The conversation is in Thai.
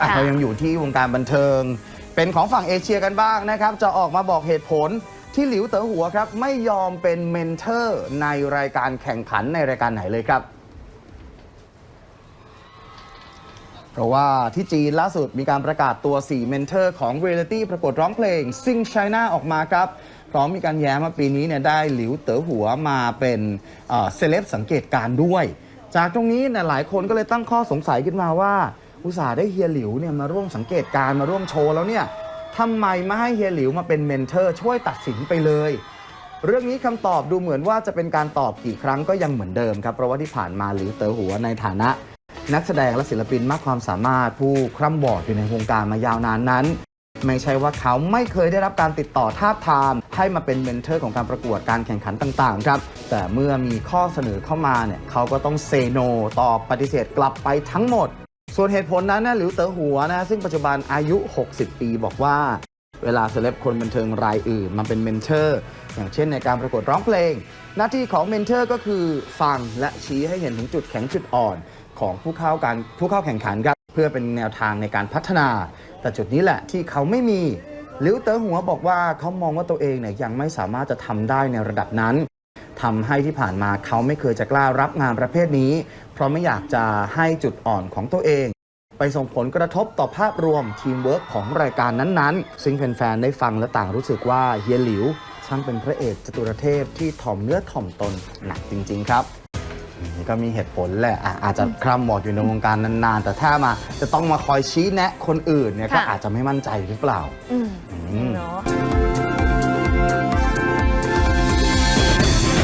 อะค่ะ เรายังอยู่ที่วงการบันเทิง เป็นของฝั่งเอเชียกันบ้างนะครับ จะออกมาบอกเหตุผลที่หลิวเต๋อหัวครับ ไม่ยอมเป็นเมนเทอร์ในรายการแข่งขันในรายการไหนเลยครับ เพราะว่าที่จีนล่าสุดมีการประกาศตัว 4 เมนเทอร์ของเรียลิตี้ประกวดร้องเพลง Sing China ออกมาครับ พร้อมมีการแย้มว่าปีนี้เนี่ยได้หลิวเต๋อหัวมาเป็นเซเลบสังเกตการณ์ด้วย จากตรงนี้เนี่ยหลายคนก็เลยตั้งข้อสงสัยขึ้นมาว่า อุตส่าห์ได้เฮียหลิวเนี่ยมาร่วมสังเกตการมาร่วมโชว์แล้วเนี่ยทำไมไม่ให้เฮียหลิวมาเป็นเมนเทอร์ช่วยตัดสินไปเลย เรื่องนี้คำตอบดูเหมือนว่าจะเป็นการตอบกี่ครั้งก็ยังเหมือนเดิมครับเพราะว่าที่ผ่านมาหลิวเต๋อหัวในฐานะ นักแสดงและศิลปินมากความสามารถผู้คร่ำวอดอยู่ในวงการมายาวนานนั้น ไม่ใช่ว่าเขาไม่เคยได้รับการติดต่อทาบทาม ให้มาเป็นเมนเทอร์ของการประกวดการแข่งขันต่างๆครับแต่เมื่อมีข้อเสนอเข้ามาเนี่ยเขาก็ต้องเซโนตอบปฏิเสธกลับไปทั้งหมด ส่วนเหตุผลนั้นนะหลิวเต๋อหัวนะซึ่งปัจจุบันอายุ 60 ปีบอกว่า เวลาเซเลบคนบันเทิงรายอื่นมาเป็นเมนเทอร์ อย่างเช่นในการประกวดร้องเพลง หน้าที่ของเมนเทอร์ก็คือฟังและชี้ให้เห็นถึงจุดแข็งจุดอ่อนของผู้เข้าการผู้เข้าแข่งขันครับเพื่อเป็นแนวทางในการพัฒนา แต่จุดนี้แหละที่เขาไม่มีหลิวเต๋อหัวบอกว่าเขามองว่าตัวเองเนี่ยยังไม่สามารถจะทำได้ในระดับนั้น ทำให้ที่ผ่านมาเขาไม่เคยจะกล้ารับงานประเภทนี้ เพราะไม่อยากจะให้จุดอ่อนของตัวเอง ไปส่งผลกระทบต่อภาพรวมทีมเวิร์กของรายการนั้นๆ ซึ่งแฟนๆได้ฟังและต่างรู้สึกว่าเฮียหลิว ช่างเป็นพระเอกจตุรเทพที่ถ่อมเนื้อถ่อมตนหนักจริง ๆ ครับอืมก็มีเหตุผลแหละอะอาจจะคร่ำบอดอยู่ในวงการนานๆ แต่ถ้ามาจะต้องมาคอยชี้แนะคนอื่นเนี่ยก็ค่ะอาจจะไม่มั่นใจหรือเปล่า อืมอืมเนาะ